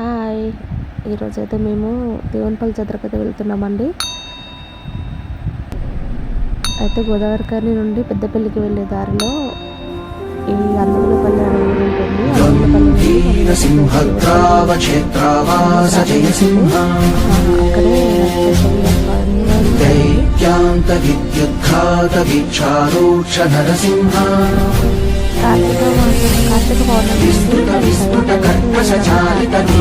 Hi. ఈరోజైతే మేము దేవునిపల్లి జాతరకు అయితే వెళ్తున్నామండి. అయితే గోదావరికని నుండి పెద్దపల్లికి వెళ్ళే దారిలో ఈ అందులపల్లి అనే ఊరు ఉంటుంది. కార్తీక నుండి మనం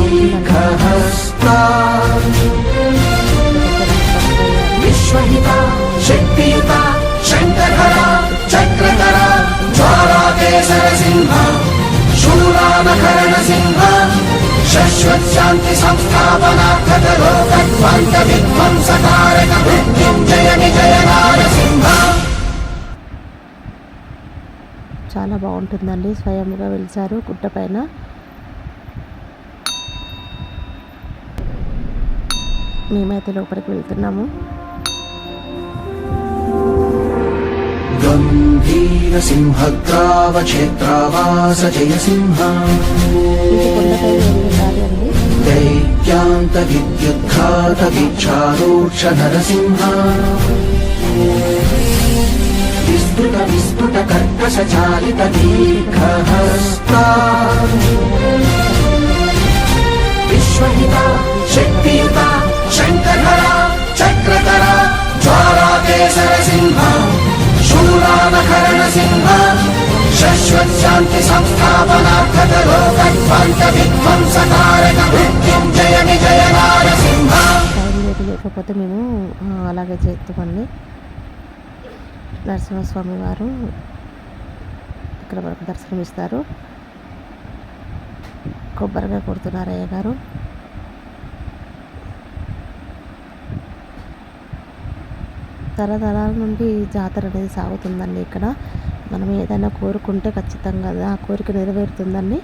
శాంతి సంస్థాపన కద్వాంత విధ్వంసకారక మృత్యుంజయ విజయ నారసింహ. చాలా బాగుంటుందండి స్వయంగా వెలిసారు గుట్టపైన మేమైతే లోపలికి వెళ్తున్నాము. సింహద్రావ క్షేత్రావాస జయ సింహ. दैत्यान्तविद्युद्घातवीक्षारोक्ष नरसिंह विस्तृत विस्फुट कर्कशचालित दीर्घहस्ता विश्वहिता शक्तियुता शङ्करधरा चक्रधरा ज्वालाकेसरसिंह शूलानकरणसिंह शश्वत् शान्ति संस्थापनार्थक लोकध्वन्त विध्वंसकारक मृत्युञ्जय సైడ్ లేకపోతే మేము అలాగే చేస్తామండి. నరసింహస్వామి వారు ఇక్కడ వరకు దర్శనమిస్తారు. కొబ్బరిగా కొడుతున్నారు అయ్య గారు. తరతరాల నుండి జాతర అనేది సాగుతుందండి ఇక్కడ. మనం ఏదైనా కోరుకుంటే ఖచ్చితంగా ఆ కోరిక నెరవేరుతుందండి.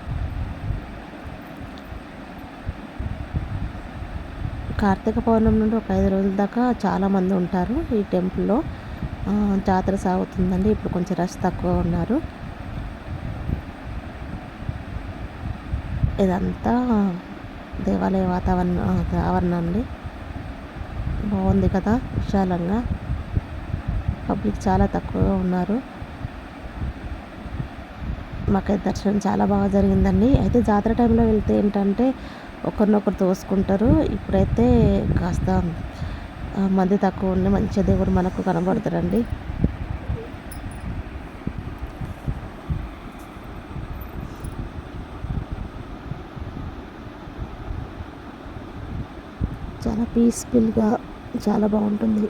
కార్తీక పౌర్ణమి నుండి ఒక ఐదు రోజుల దాకా చాలామంది ఉంటారు ఈ టెంపుల్లో. జాతర సాగుతుందండి. ఇప్పుడు కొంచెం రష్ తక్కువ ఉన్నారు. ఇదంతా దేవాలయ వాతావరణ ఆవరణ అండి. బాగుంది కదా విశాలంగా. పబ్లిక్ చాలా తక్కువగా ఉన్నారు. మాకైతే దర్శనం చాలా బాగా జరిగిందండి. అయితే జాతర టైంలో వెళ్తే ఏంటంటే ఒకరినొకరు తోసుకుంటారు. ఇప్పుడైతే కాస్త మంది తక్కువ ఉండి మంచిగా దేవుడు మనకు కనబడతారండి చాలా పీస్ఫుల్గా చాలా బాగుంటుంది.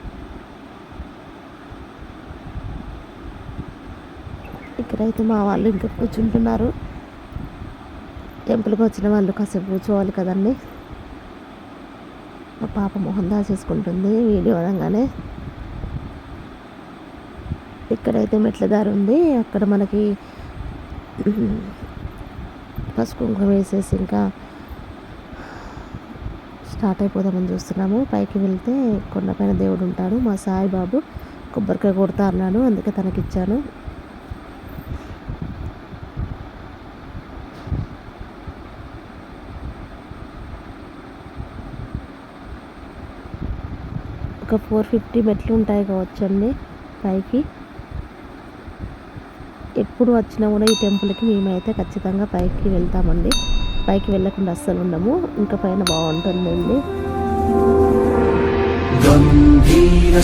ఇక్కడైతే మా వాళ్ళు ఇంకా కూర్చుంటున్నారు. టెంపుల్కి వచ్చిన వాళ్ళు కాసేపు కూర్చోవాలి కదండి. మా పాప మొహం దాచేసుకుంటుంది వీడియో అనగానే. ఇక్కడైతే మెట్ల దారి ఉంది అక్కడ మనకి పసుపు కుంకుమ వేసేసి ఇంకా స్టార్ట్ అయిపోదామని చూస్తున్నాము. పైకి వెళ్తే కొండపైన దేవుడు ఉంటాడు మా సాయిబాబు కొబ్బరికాయ కొడతా అన్నాడు అందుకే తనకిచ్చాను. ఫోర్ ఫిఫ్టీ మెట్లు ఉంటాయి కావచ్చండి పైకి. ఎప్పుడు వచ్చినా కూడా ఈ టెంపుల్కి మేమైతే ఖచ్చితంగా పైకి వెళ్తామండి. పైకి వెళ్ళకుండా అస్సలు ఉండము. ఇంకా పైన బాగుంటుందండి. గంభీర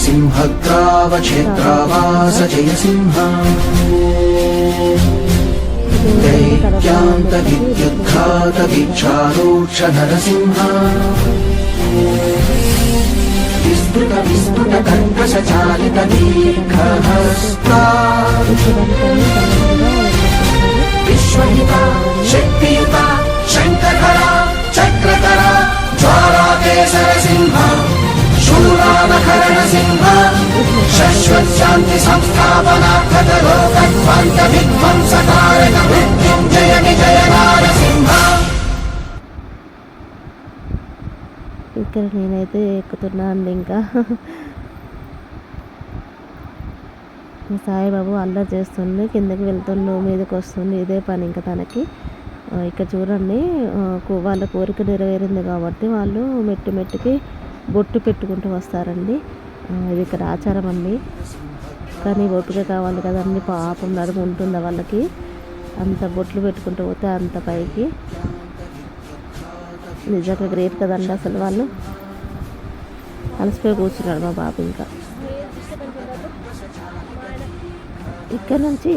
దైత్యాంత నరసింహ. విస్తృత విస్తృత కర్కశ చాలిత దీర్ఘహస్తా. విశ్వయుత శక్తియుత శంకర చక్రకర జ్వారాకేశర సింహ శూలానకరణ సింహ శాంతి సంస్థాపనార్థత లోకత్వాంత విధ్వంసకారణ మృత్యుంజయ నిజయ నారసింహ. ఇక్కడ నేనైతే ఎక్కుతున్నా అండి ఇంకా. సాయిబాబు అల్లరి చేస్తుంది కిందకి వెళ్తుండు మీదకి వస్తుంది ఇదే పని ఇంకా తనకి. ఇక్కడ చూడండి వాళ్ళ కోరిక నెరవేరింది కాబట్టి వాళ్ళు మెట్టు మెట్టుకి బొట్టు పెట్టుకుంటూ వస్తారండి. ఇది ఇక్కడ ఆచారం అండి. కానీ ఓపిక కావాలి కదండి పాపం నడుము ఉంటుందా వాళ్ళకి? అంత బొట్లు పెట్టుకుంటూ పోతే అంత పైకి. నిజంగా గ్రేట్ కదండి అసలు వాళ్ళు. అలసిపోయి కూర్చున్నాడు మా బాబు ఇంకా. ఇక్కడ నుంచి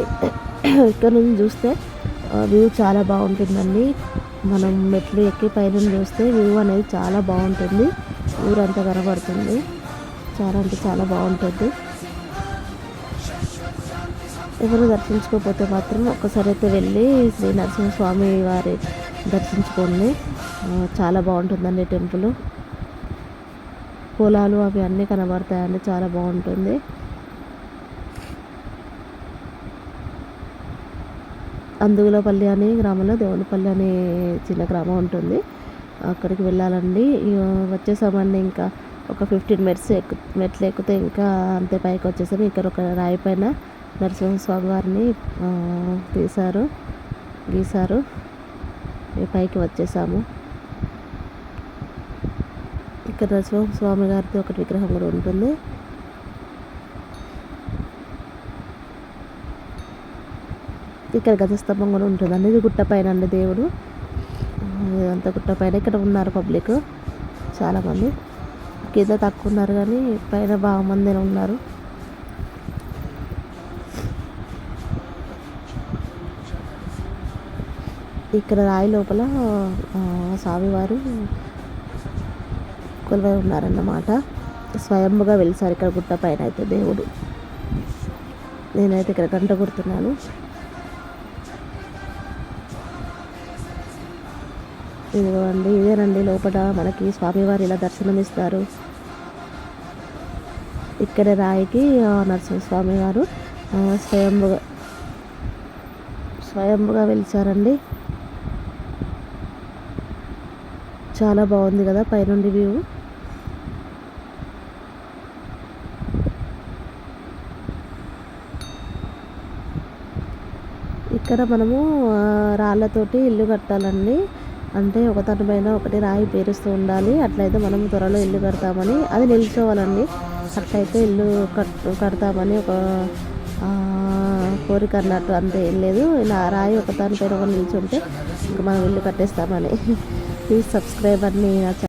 ఇక్కడ నుంచి చూస్తే వ్యూ చాలా బాగుంటుందండి. మనం మెట్లు ఎక్కి పైన చూస్తే వ్యూ అనేది చాలా బాగుంటుంది. ఊరంతా కనబడుతుంది. చాలా అంటే చాలా బాగుంటుంది. ఎవరు దర్శించుకోకపోతే మాత్రం ఒక్కసారి అయితే వెళ్ళి శ్రీ నరసింహస్వామి వారి దర్శించుకోండి. చాలా బాగుంటుందండి టెంపుల్. పొలాలు అవి అన్నీ కనబడతాయండి చాలా బాగుంటుంది. అందుగులపల్లి అనే గ్రామంలో దేవునిపల్లి అనే చిన్న గ్రామం ఉంటుంది. అక్కడికి వెళ్ళాలండి. వచ్చేసామండి ఇంకా ఒక ఫిఫ్టీన్ మినిట్స్ ఎక్కు మెట్లు ఎక్కితే ఇంకా అంతే పైకి వచ్చేసాము. ఇక్కడ ఒక రాయి పైన నరసింహస్వామి వారిని తీశారు గీశారు. పైకి వచ్చేసాము. ఇక్కడ నరసింహస్వామి గారిది ఒకటి విగ్రహం కూడా ఉంటుంది. ఇక్కడ గజస్తంభం కూడా ఉంటుందండి. ఇది గుట్టపైన అండి దేవుడు. అంత ఇదంతా గుట్ట పైన. ఇక్కడ ఉన్నారు పబ్లిక్ చాలామంది. కింద తక్కువ ఉన్నారు కానీ పైన బాగా మంది ఉన్నారు. ఇక్కడ రాయి లోపల స్వామివారు కొలువై ఉన్నారన్నమాట. స్వయంగా వెలిసారు ఇక్కడ గుట్ట పైన అయితే దేవుడు. నేనైతే ఇక్కడ గంట కొడుతున్నాను. ఇదిగోండి ఇదేనండి లోపల మనకి స్వామివారు ఇలా దర్శనం ఇస్తారు ఇక్కడ రాయికి నరసింహస్వామి వారు ఆ, స్వయంభుగా స్వయంభుగా వెలిచారండి చాలా బాగుంది కదా పైనుండి వ్యూ. ఇక్కడ మనము రాళ్ళతోటి ఇల్లు కట్టాలండి. అంటే ఒకదాని పైన ఒకటి రాయి పేరుస్తూ ఉండాలి. అట్లయితే మనం త్వరలో ఇల్లు కడతామని. అది నిల్చోవాలండి. అట్లయితే ఇల్లు కట్ కడతామని ఒక కోరిక అన్నట్టు అంతే. ఏం లేదు. ఇలా రాయి ఒక దాని పైన ఒక నిల్చుంటే ఇంకా మనం ఇల్లు కట్టేస్తామని. ప్లీజ్ సబ్స్క్రైబ్ అని నా ఛా-